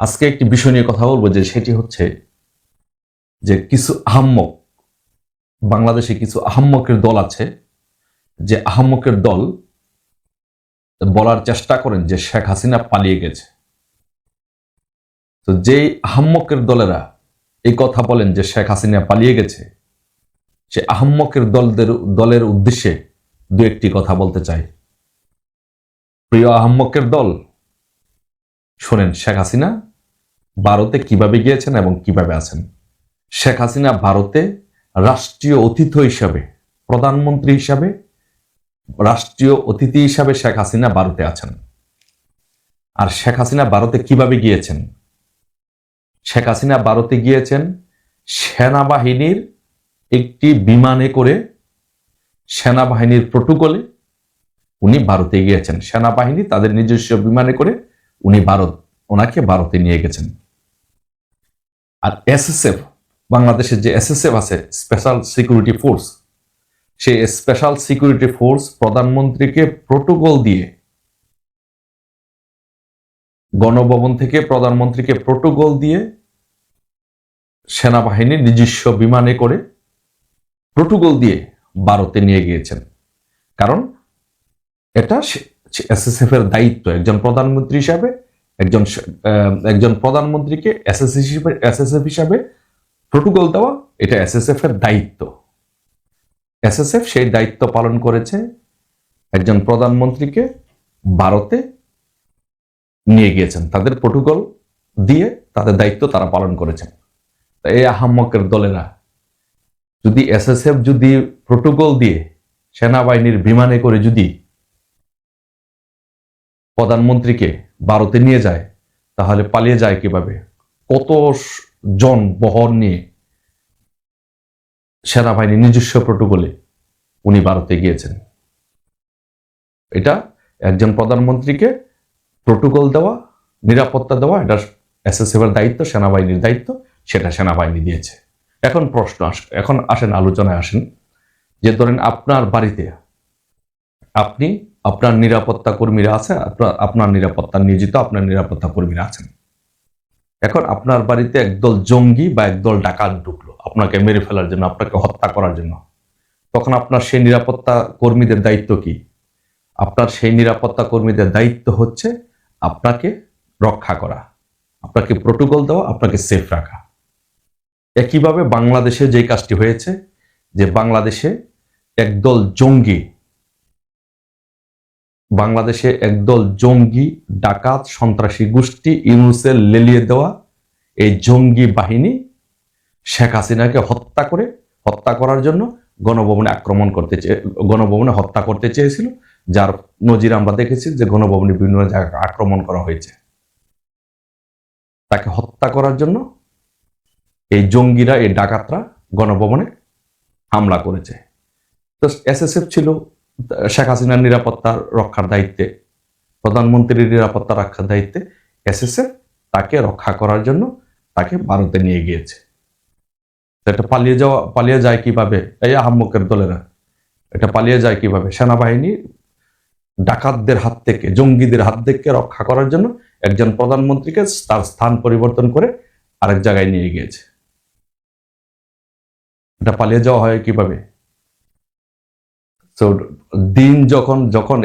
আজকে একটি বিষয় নিয়ে কথা বলব যে সেটি হচ্ছে যে কিছু আহাম্মক, বাংলাদেশে কিছু আহাম্মকের দল আছে যে আহাম্মকের দল বলার চেষ্টা করেন যে শেখ হাসিনা পালিয়ে গেছে। তো যেই আহাম্মকের দলেরা এই কথা বলেন যে শেখ হাসিনা পালিয়ে গেছে, সে আহাম্মকের দলদের, দলের উদ্দেশ্যে দু একটি কথা বলতে চাই। প্রিয় আহাম্মকের দল, শোনেন শেখ হাসিনা ভারতে কীভাবে গিয়েছেন এবং কীভাবে আছেন? শেখ হাসিনা ভারতে রাষ্ট্রীয় অতিথি হিসাবে, প্রধানমন্ত্রী হিসাবে, রাষ্ট্রীয় অতিথি হিসাবে শেখ হাসিনা ভারতে আছেন। আর শেখ হাসিনা ভারতে কীভাবে গিয়েছেন? শেখ হাসিনা ভারতে গিয়েছেন সেনাবাহিনীর একটি বিমানে করে, সেনাবাহিনীর প্রোটোকলে উনি ভারতে গিয়েছেন। সেনাবাহিনী তাদের নিজস্ব বিমানে করে উনি ভারত, ওনাকে ভারতে নিয়ে গেছেন। আর এসএসএফ বাংলাদেশের যে এসএসএফ আছে স্পেশাল সিকিউরিটি ফোর্স সেই স্পেশাল সিকিউরিটি ফোর্স প্রধানমন্ত্রীকে প্রোটোকল দিয়ে, গণভবন থেকে প্রধানমন্ত্রীকে প্রোটোকল দিয়ে সেনাবাহিনী নিজস্ব বিমানে করে প্রোটোকল দিয়ে ভারতে নিয়ে গিয়েছেন। কারণ এটা এসএসএফ এর দায়িত্ব, একজন প্রধানমন্ত্রী হিসাবে একজন একজন প্রধানমন্ত্রীকে এসএস হিসেবে এসএসএফ হিসাবে প্রোটোকল দেওয়া এটা এসএসএফ এর দায়িত্ব এসএসএফ সেই দায়িত্ব পালন করেছে একজন প্রধানমন্ত্রীকে ভারতে নিয়ে গিয়েছেন তাদের প্রোটোকল দিয়ে তাদের দায়িত্ব তারা পালন করেছেন এই আহাম্মকের দলেরা যদি এসএসএফ যদি প্রোটোকল দিয়ে সেনাবাহিনীর বিমানে করে যদি প্রধানমন্ত্রীকে ভারতে নিয়ে যায়, তাহলে পালিয়ে যায় কীভাবে? কত জন বহর নিয়ে সেনাবাহিনী নিজস্ব প্রোটোকলে উনি ভারতে গিয়েছেন? এটা একজন প্রধানমন্ত্রীকে প্রোটোকল দেওয়া, নিরাপত্তা দেওয়া, এটা এসএসএফ এর দায়িত্ব, সেনাবাহিনীর দায়িত্ব, সেটা সেনাবাহিনী দিয়েছে। এখন প্রশ্ন আস, এখন আসেন, আলোচনায় আসেন যে, ধরেন আপনার বাড়িতে আপনি আপনার নিরাপত্তা কর্মীরা আছে আপনার আপনার নিরাপত্তা নিয়োজিত, আপনার নিরাপত্তা কর্মীরা আছেন। এখন আপনার বাড়িতে একদল জঙ্গি বা একদল ডাকাত ঢুকলো, আপনাকে মেরে ফেলার জন্য, আপনাকে হত্যা করার জন্য। তখন আপনার সেই নিরাপত্তা কর্মীদের দায়িত্ব কি? আপনার সেই নিরাপত্তা কর্মীদের দায়িত্ব হচ্ছে আপনাকে রক্ষা করা, আপনাকে প্রোটোকল দেওয়া, আপনাকে সেফ রাখা। একইভাবে বাংলাদেশে যে কাজটি হয়েছে, যে বাংলাদেশে একদল জঙ্গি বাংলাদেশে একদল জঙ্গি, ডাকাত, সন্ত্রাসী গোষ্ঠী ইউনুসের লেলিয়ে দেওয়া এই জঙ্গি বাহিনী শেখ হাসিনাকে হত্যা করে, হত্যা করার জন্য গণভবনে আক্রমণ করতে চেয়ে, গণভবনে হত্যা করতে চেয়েছিল, যার নজির আমরা দেখেছি যে গণভবনে বিভিন্ন জায়গায় আক্রমণ করা হয়েছে। তাকে হত্যা করার জন্য এই জঙ্গিরা, এই ডাকাতরা গণভবনে হামলা করেছে। তো এসএসএফ ছিল শেখ হাসিনার নিরাপত্তা রক্ষার দায়িত্বে, প্রধানমন্ত্রীর নিরাপত্তা রক্ষার দায়িত্বে এসএসএফ তাকে রক্ষা করার জন্য তাকে ভারতে নিয়ে গিয়েছে। এটা পালিয়ে যাওয়া, পালিয়ে যায় কীভাবে? এই আহাম্মকের দলেরা। এটা পালিয়ে যায় কীভাবে? সেনাবাহিনী ডাকাতদের হাত থেকে, জঙ্গিদের হাত থেকে রক্ষা করার জন্য একজন প্রধানমন্ত্রীকে তার স্থান পরিবর্তন করে আরেক জায়গায় নিয়ে গিয়েছে। এটা পালিয়ে যাওয়া হয় কীভাবে? তো দিন যখন যখন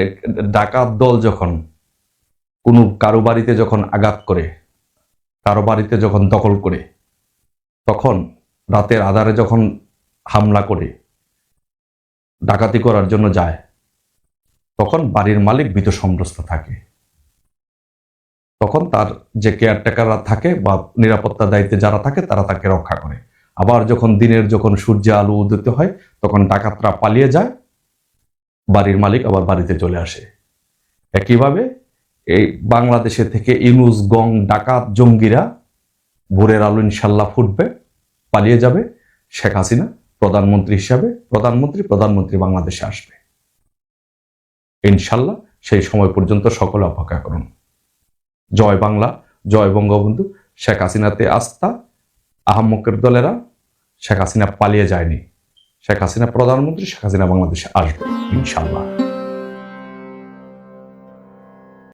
ডাকাত দল যখন কোনো কারও বাড়িতে যখন আঘাত করে, কারও বাড়িতে যখন দখল করে, তখন রাতের আধারে যখন হামলা করে, ডাকাতি করার জন্য যায়, তখন বাড়ির মালিক ভীত সন্ত্রস্ত থাকে। তখন তার যে কেয়ারটেকাররা থাকে বা নিরাপত্তা দায়িত্বে যারা থাকে, তারা তাকে রক্ষা করে। আবার যখন দিনের যখন সূর্য আলো উদিত হয়, তখন ডাকাতরা পালিয়ে যায় বাড়ির মালিক আবার বাড়িতে চলে আসে। একইভাবে এই বাংলাদেশে থেকে ইনুস গং, ডাকাত, জঙ্গিরা ভোরের আলো ইনশাল্লাহ ফুটবে, পালিয়ে যাবে। শেখ হাসিনা প্রধানমন্ত্রী হিসাবে, প্রধানমন্ত্রী প্রধানমন্ত্রী বাংলাদেশে আসবে। ইনশাল্লাহ সেই সময় পর্যন্ত সকলে অপেক্ষা করুন। জয় বাংলা, জয় বঙ্গবন্ধু। শেখ হাসিনাতে আস্থা, আহম্মকের দলেরা শেখ হাসিনা পালিয়ে যায়নি। শেখ হাসিনা প্রধানমন্ত্রী শেখ হাসিনা বাংলাদেশে আসবে ইনশাল্লাহ